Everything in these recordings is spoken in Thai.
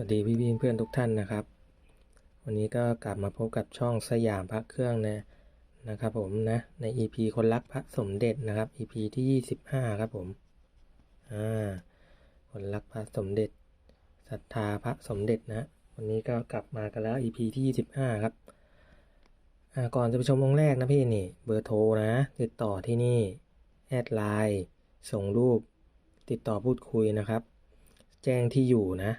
สวัสดีพี่พี่เพื่อนทุกท่านนะครับ วันนี้ก็กลับมาพบกับช่องสยามพระเครื่องนะนะครับผมนะใน EP คนรักพระสมเด็จนะครับ EP ที่ 25 ครับผมอ่าคนรักพระสมเด็จศรัทธาพระสมเด็จนะวันนี้ก็กลับมากันแล้ว EP ที่ 25 ครับอ่าก่อนจะไปชมองค์แรกนะพี่นี่เบอร์โทรนะติดต่อที่นี่แอดไลน์ส่งรูป ติดต่อพูดคุยนะครับ แจ้งที่อยู่นะ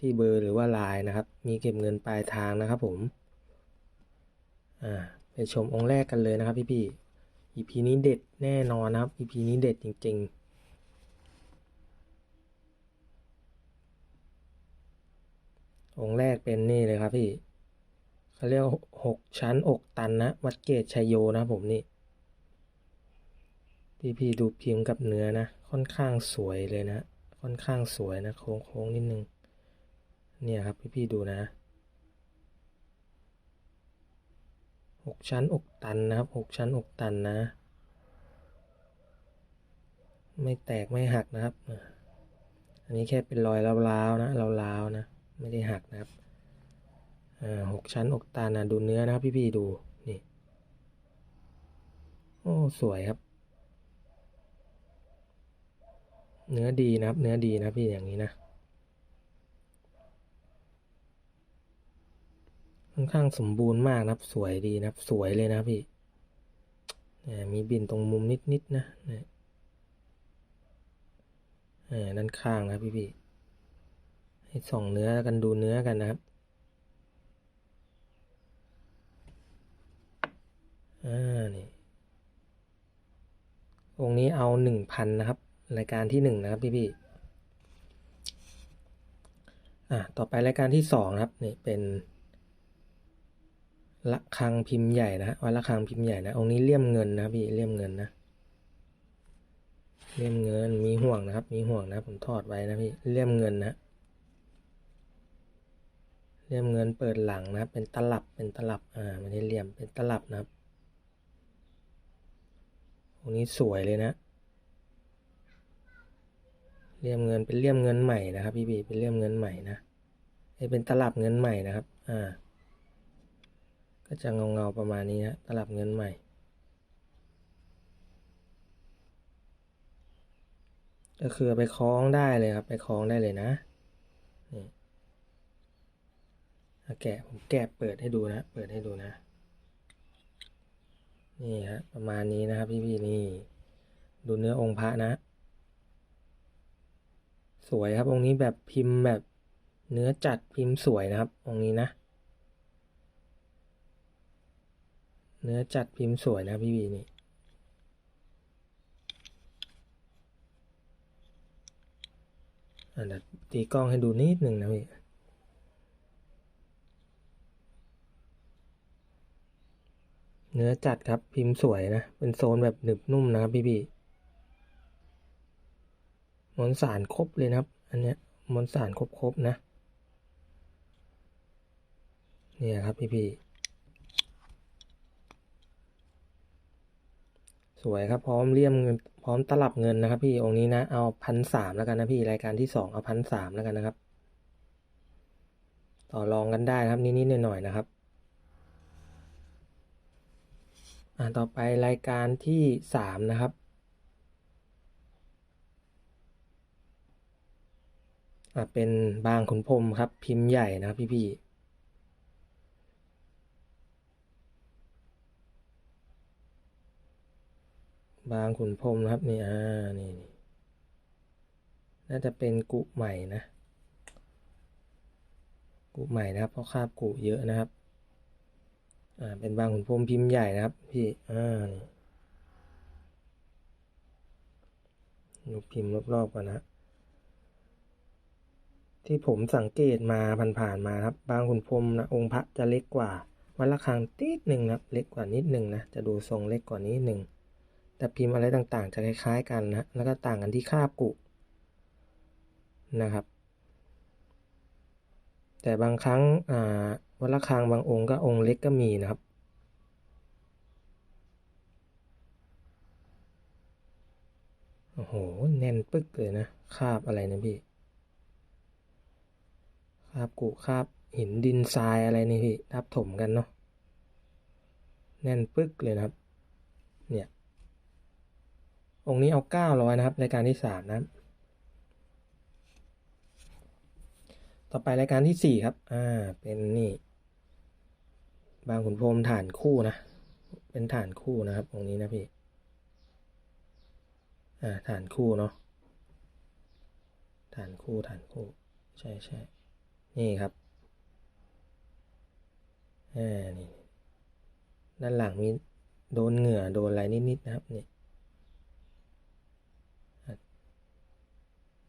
ที่เบอร์หรือว่าไลน์นะครับ มีเก็บเงินปลายทางนะครับผม อ่า ไปชมองค์แรกกันเลยนะครับพี่พี่ๆ EP นี้เด็ดแน่นอนนะครับ EP นี้เด็ดจริง ๆองค์แรกเป็นนี่เลยครับพี่เขาเรียกว่าหกชั้นอกตันนะวัดเกตชัยโยนะผมนี่ พี่พี่ดูพิมพ์กับเนื้อนะ ค่อนข้างสวยเลยนะ ค่อนข้างสวยนะ โค้งโค้งนิดนึง เนี่ยครับพี่พี่ๆดูนะหกชั้นอกตันนะครับหกชั้นอกตันนะ ไม่แตกไม่หักนะครับ อันนี้แค่เป็นรอยร้าวๆนะร้าวๆนะ ไม่ได้หักนะครับอ่าหกชั้นอกตันนะดูเนื้อนะครับพี่พี่ๆดูนี่โอ้สวยครับ เนื้อดีนะครับ เนื้อดีนะพี่อย่างนี้นะ ค่อนข้างสมบูรณ์มากนะครับ สวยดีนะครับ สวยเลยนะพี่นี่มีบินตรงมุมนิดๆนะนี่ด้านข้างนะพี่พี่ให้ส่องเนื้อกันดูเนื้อกันนะครับอ่านี่องนี้เอาหนึ่งพันนะครับ รายการที่หนึ่งนะครับพี่พี่อะต่อไปรายการที่สองนะครับนี่เป็น ระฆังพิมพ์ใหญ่นะฮะวัดระฆังพิมพ์ใหญ่นะองค์นี้เลี่ยมเงินนะพี่เลี่ยมเงินนะเลี่ยมเงินมีห่วงนะครับ มีห่วงนะ ผมทอดไว้นะพี่เลี่ยมเงินนะเลี่ยมเงินเปิดหลังนะครับ เป็นตลับเป็นตลับอ่าไม่ได้เลี่ยมเป็นตลับนะครับองค์นี้สวยเลยนะเลี่ยมเงินเป็นเลี่ยมเงินใหม่นะครับ พี่พี่เป็นเลี่ยมเงินใหม่นะเอ้เป็นตลับเงินใหม่นะครับ อ่า ก็จะเงาเงาๆประมาณนี้ฮะตลับเงินใหม่ ก็คือไปคล้องได้เลยครับ ไปคล้องได้เลยนะนี่แกะผมแกะเปิดให้ดูนะ เปิดให้ดูนะ นี่ฮะประมาณนี้นะครับพี่ๆนี่ ดูเนื้อองค์พระนะ สวยครับองค์นี้แบบพิมพ์แบบเนื้อจัดพิมพ์สวยนะครับองค์นี้นะ เนื้อจัดพิมพ์สวยนะพี่วีนี่อะเดตีกล้องให้ดูนิดหนึ่งนะพี่เนื้อจัดครับพิมพ์สวยนะ เป็นโซนแบบหนึบนุ่มนะครับพี่พี่มวลสารครบเลยนะครับ อันเนี้ยมวลสารครบๆนะ เนี่ยครับพี่พี่ สวยครับพร้อมเลี่ยมเงินพร้อมตลับเงินนะครับ พี่องค์นี้นะเอาพันสามแล้วกันนะพี่รายการที่สองเอาพันสามแล้วกันนะครับ ต่อรองกันได้นะครับนิดๆหน่อยๆนะครับอ่าต่อไปรายการที่สามนะครับอ่าเป็นบางขุนพรมครับ พิมพ์ใหญ่นะครับพี่พี่ๆ บางขุนพรมนะครับนี่อ่านี่นี่น่าจะเป็นกุใหม่นะ กุใหม่นะครับ เพราะคาบกุเยอะนะครับ อ่า เป็นบางขุนพรมพิมพ์ใหญ่นะครับ พี่ อ่านี่ดูพิมพ์รอบๆก่อนนะที่ผมสังเกตมาผ่านๆมาครับ บางขุนพรมนะองค์พระจะเล็กกว่า วัดระฆังติดหนึ่งนะเล็กกว่านิดหนึ่งนะจะดูทรงเล็กกว่านิดหนึ่ง แต่พิมพ์อะไรต่างๆ จะคล้ายๆกันนะ แล้วก็ต่างกันที่คาบกุนะครับ แต่บางครั้งวัดระฆังบางองค์ก็องค์เล็กก็มีนะครับ โอ้โห แน่นปึ๊กเลยนะ คาบอะไรนะพี่ คาบกุคาบหินดินทรายอะไรนี่พี่ทับถมกันเนาะ แน่นปึ๊กเลยนะครับ องค์นี้เอาเก้าร้อยนะครับ รายการที่สามนะครับ ต่อไปรายการที่สี่ครับ อ่า เป็นนี่ บางขุนพรมฐานคู่นะ เป็นฐานคู่นะครับ องค์นี้นะพี่ อ่า ฐานคู่เนาะ ฐานคู่ ฐานคู่ ใช่ใช่ นี่ครับ อ่า นี่ ด้านหลังมีโดนเหงื่อ โดนอะไรนิดๆนะครับ นี่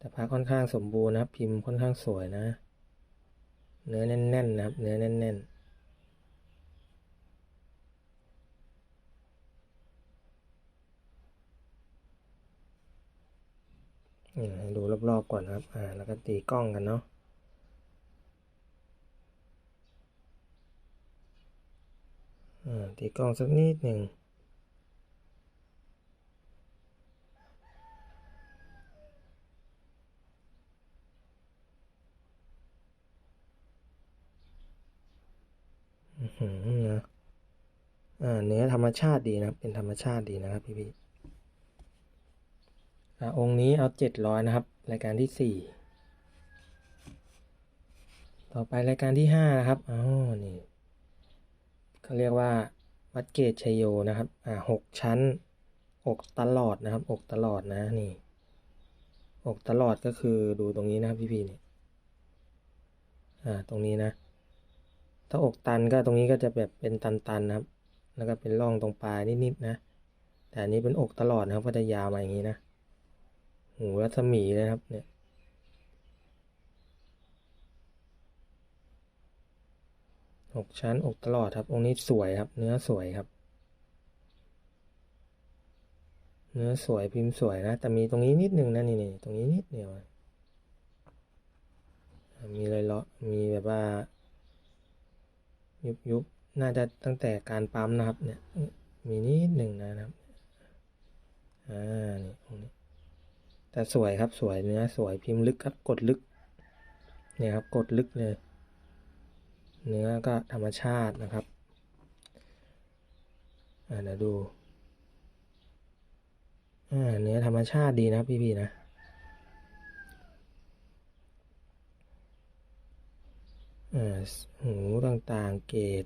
แต่พระค่อนข้างสมบูรณ์นะครับพิมพ์ค่อนข้างสวยนะ เนื้อแน่นๆนะครับ เนื้อแน่นๆให้ดูรอบๆก่อนครับ อ่า แล้วก็ตีกล้องกันเนาะ อ่า ตีกล้องสักนิดหนึ่ง อื้อหือ นะอ่าเนื้อธรรมชาติดีนะ เป็นธรรมชาติดีนะครับพี่พี่อ่าองค์นี้เอาเจ็ดร้อยนะครับ รายการที่สี่ต่อไปรายการที่ห้านะครับอ๋อนี่เขาเรียกว่าวัดเกตชัยโยนะครับ อ่าหกชั้น อกตลอดนะครับ อกตลอดนะนี่ อกตลอดก็คือดูตรงนี้นะครับพี่พี่นี่อ่า ตรงนี้นะ ถ้าอกตันก็ตรงนี้ก็จะแบบเป็นตันๆนะครับ แล้วก็เป็นร่องตรงปลายนิดๆนะ แต่อันนี้เป็นอกตลอดนะครับ ก็จะยาวมาอย่างนี้นะหูรัศมีเลยนะครับ เนี่ยหกชั้นอกตลอดครับ องค์นี้สวยครับ เนื้อสวยครับ เนื้อสวยพิมพ์สวยนะ แต่มีตรงนี้นิดนึงนะนี่นี่ตรงนี้นิดเดียวอะมีรอยเลาะมีแบบว่า ยุบยุบน่าจะตั้งแต่การปั๊มนะครับ เนี่ย มีนิดหนึ่งนะครับอ่านี่ตรงนี้แต่สวยครับสวยเนื้อสวยพิมพ์ลึกครับ กดลึก เนี่ยครับ กดลึกเลย เนื้อก็ธรรมชาตินะครับอ่าเดี๋ยวดูอ่าเนื้อธรรมชาติดีนะพี่ๆนะ อ่า หูต่างๆเกรด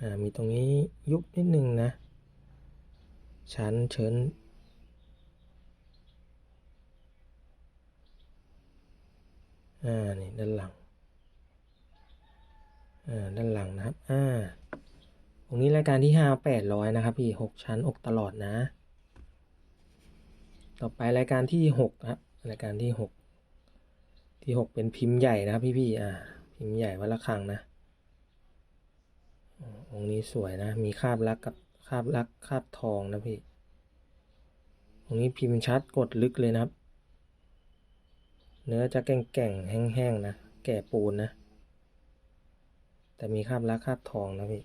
อ่ามีตรงนี้ยุบนิดนึงนะ ชั้นเชิญอ่านี่ด้านหลังอ่าด้านหลังนะครับอ่าตรงนี้รายการที่ห้าแปดร้อยนะครับพี่หกชั้นอกตลอดนะ ต่อไปรายการที่หกครับรายการที่หกที่หกเป็นพิมพ์ใหญ่นะครับพี่ๆอ่า พิมพ์ใหญ่วัดละครังนะองค์นี้สวยนะ มีคาบลักกับคาบลักคาบทองนะพี่องค์นี้พิมพ์ชัดกดลึกเลยนะครับ เนื้อจะแก่งแห้งๆนะ แก่ปูนนะ แต่มีคาบลักคาบทองนะพี่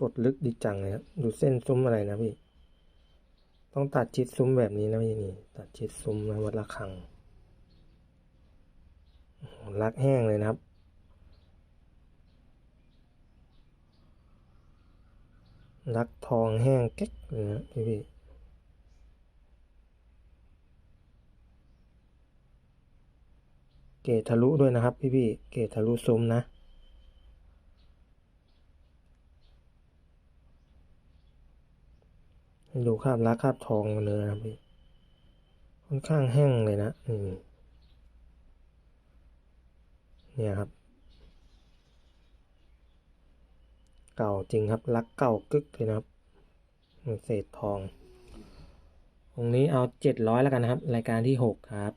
กดลึกดีจังเลยครับ ดูเส้นซุ้มอะไรนะพี่ ต้องตัดชิดซุ้มแบบนี้นะพี่นี่ ตัดชิดซุ้มนะวัดระฆังลักแห้งเลยนะครับลักทองแห้งเก๊กเลยนะพี่พี่เกตทะลุด้วยนะครับ พี่พี่เกตทะลุซุ้มนะ ให้ ดูคราบลักคราบทองเนื้อนะพี่ค่อนข้างแห้งเลยนะนี่เนี่ยครับ เก่าจริงครับลักเก่ากึกเลยนะครับเศษทององนี้เอาเจ็ดร้อยแล้วกันนะครับ รายการที่หกครับ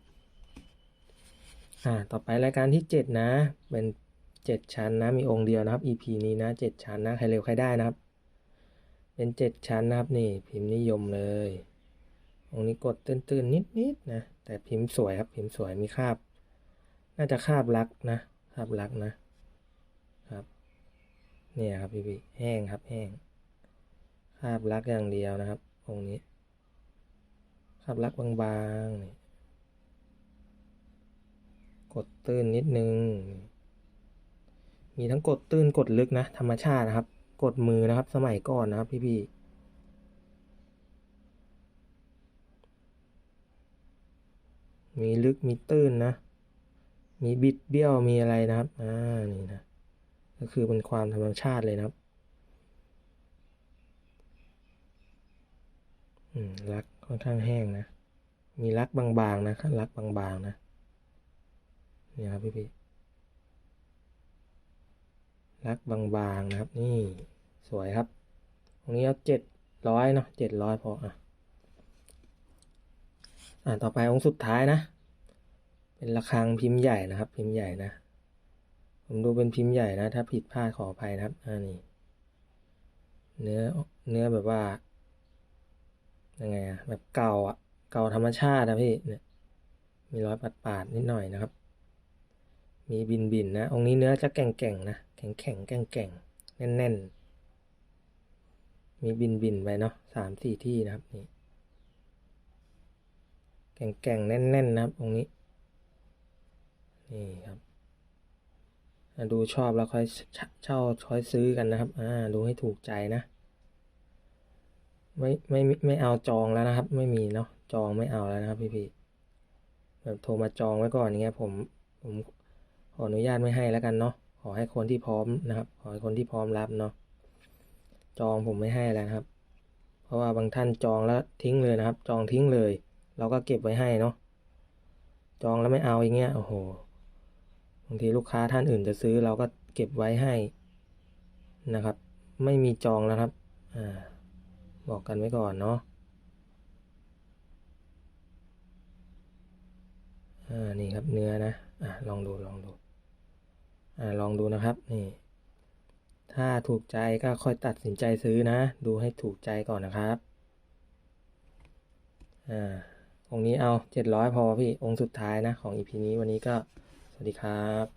อ่า ต่อไปรายการที่เจ็ดนะ เป็นเจ็ดชั้นนะ มีองค์เดียวนะครับ EP นี้นะเจ็ดชั้นนะ ใครเร็วใครได้นะครับ เป็นเจ็ดชั้นนะครับนี่พิมพ์นิยมเลยองนี้กดตื้นๆนิดๆนะแต่พิมพ์สวยครับพิมพ์สวยมีคาบ น่าจะคาบลักนะคาบลักนะครับเนี่ยครับพี่พี่แห้งครับแห้งคาบลักอย่างเดียวนะครับองนี้คาบลักบางๆนี่กดตื้นนิดนึงมีทั้งกดตื้นกดลึกนะ ธรรมชาตินะครับ กดมือนะครับ สมัยก่อนนะครับพี่ๆมีลึกมีตื้นนะ มีบิดเบี้ยวมีอะไรนะครับอ่านี่นะ ก็คือเป็นความธรรมชาติเลยนะครับอืมรักค่อนข้างแห้งนะ มีรักบางๆนะรักบางๆนะเนี่ยครับพี่พี่ รักบางๆนะครับ นี่สวยครับ ตรงนี้เอาเจ็ดร้อยเนาะเจ็ดร้อยพออะอ่าต่อไปองค์สุดท้ายนะ เป็นระฆังพิมพ์ใหญ่นะครับ พิมพ์ใหญ่นะ ผมดูเป็นพิมพ์ใหญ่นะ ถ้าผิดพลาดขออภัยนะครับอ่านี่เนื้อเนื้อแบบว่ายังไงอะแบบเก่าอะเก่าธรรมชาตินะพี่เนี่ยมีรอยปาดๆนิดหน่อยนะครับ มีบินบินนะ องค์นี้เนื้อจะแก่งแก่งๆนะ แข็งแข็งแก่งแก่งๆแน่นแน่นๆมีบินบินไปเนาะสามสี่ที่นะครับนี่ แก่งแก่งๆแน่นแน่นๆนะครับ องค์นี้ นี่ครับ ดูชอบแล้วค่อยเช่าค่อยซื้อกันนะครับ อ่า ดูให้ถูกใจนะไม่ไม่ไม่ไม่เอาจองแล้วนะครับ ไม่มีเนาะ จองไม่เอาแล้วนะครับพี่พี่แบบโทรมาจองไว้ก่อนอย่างเงี้ยผมผม ขออนุญาตไม่ให้แล้วกันเนาะขอให้คนที่พร้อมนะครับ ขอให้คนที่พร้อมรับเนาะจองผมไม่ให้แล้วนะครับ เพราะว่าบางท่านจองแล้วทิ้งเลยนะครับ จองทิ้งเลย เราก็เก็บไว้ให้เนาะจองแล้วไม่เอาอย่างเงี้ยโอ้โหบางทีลูกค้าท่านอื่นจะซื้อเราก็เก็บไว้ให้นะครับ ไม่มีจองแล้วครับอ่าบอกกันไว้ก่อนเนาะอ่านี่ครับเนื้อนะอ่าลองดูลองดู อลองดูนะครับนี่ถ้าถูกใจก็ค่อยตัดสินใจซื้อนะ ดูให้ถูกใจก่อนนะครับอ่าองนี้เอาเจ็ดร้อยพอพี่องค์สุดท้ายนะ ของอีพีนี้วันนี้ก็สวัสดีครับ